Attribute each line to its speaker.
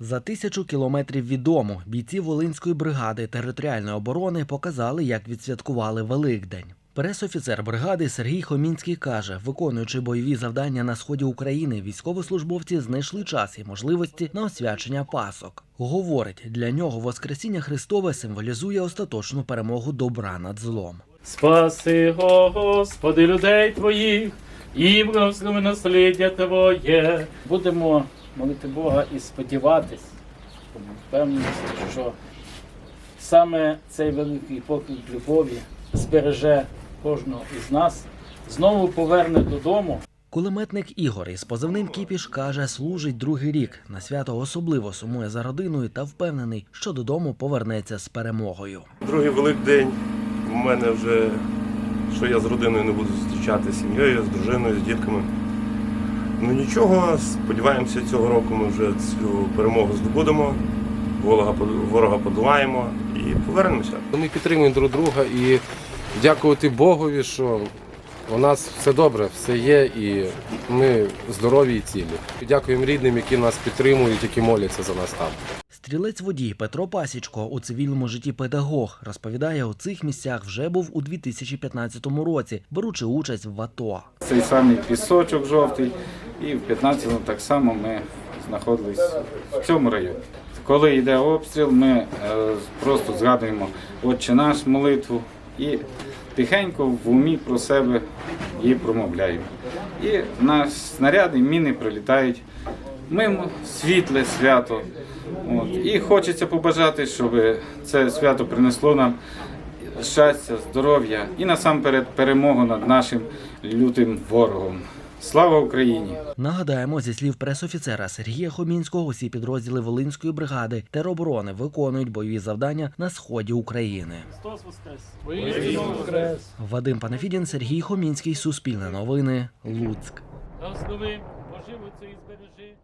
Speaker 1: За тисячу кілометрів від дому бійці Волинської бригади територіальної оборони показали, як відсвяткували Великдень. Пресофіцер бригади Сергій Хомінський каже, виконуючи бойові завдання на сході України, військовослужбовці знайшли час і можливості на освячення пасок. Говорить, для нього Воскресіння Христове символізує остаточну перемогу добра над злом.
Speaker 2: Спаси, Господи, людей Твоїх, і благослови насліддя Твоє. Будемо молити Бога і сподіватись, впевненість, що саме цей великий поклик любові збереже кожного із нас, знову поверне додому.
Speaker 1: Кулеметник Ігор із позивним Кіпіш каже, служить другий рік. На свято особливо сумує за родиною та впевнений, що додому повернеться з перемогою.
Speaker 3: Другий великдень у мене вже, що я з родиною не буду зустрічати з сім'єю, з дружиною, з дітками. Ну нічого, сподіваємося, цього року ми вже цю перемогу здобудемо, ворога, ворога подолаємо і повернемося.
Speaker 4: Ми підтримуємо друг друга і дякувати Богові, що у нас все добре, все є, і ми здорові і цілі. Дякуємо рідним, які нас підтримують, які моляться за нас там.
Speaker 1: Стрілець водій Петро Пасічко у цивільному житті педагог розповідає, у цих місцях вже був у 2015 році, беручи участь в АТО.
Speaker 5: Цей самий пісочок жовтий, і в 15-му так само ми знаходились в цьому районі. Коли йде обстріл, ми е, просто згадуємо Отче наш молитву і тихенько в умі про себе її промовляємо. І наші снаряди, міни прилітають мимо світле свято. От. І хочеться побажати, щоб це свято принесло нам щастя, здоров'я і насамперед перемогу над нашим лютим ворогом. Слава Україні!
Speaker 1: Нагадаємо, зі слів пресофіцера Сергія Хомінського, усі підрозділи Волинської бригади тероборони виконують бойові завдання на сході України.
Speaker 2: Христос Воскрес!
Speaker 1: Вадим Панафідін, Сергій Хомінський, Суспільне новини, Луцьк.
Speaker 2: Благослови, поживу і збережи.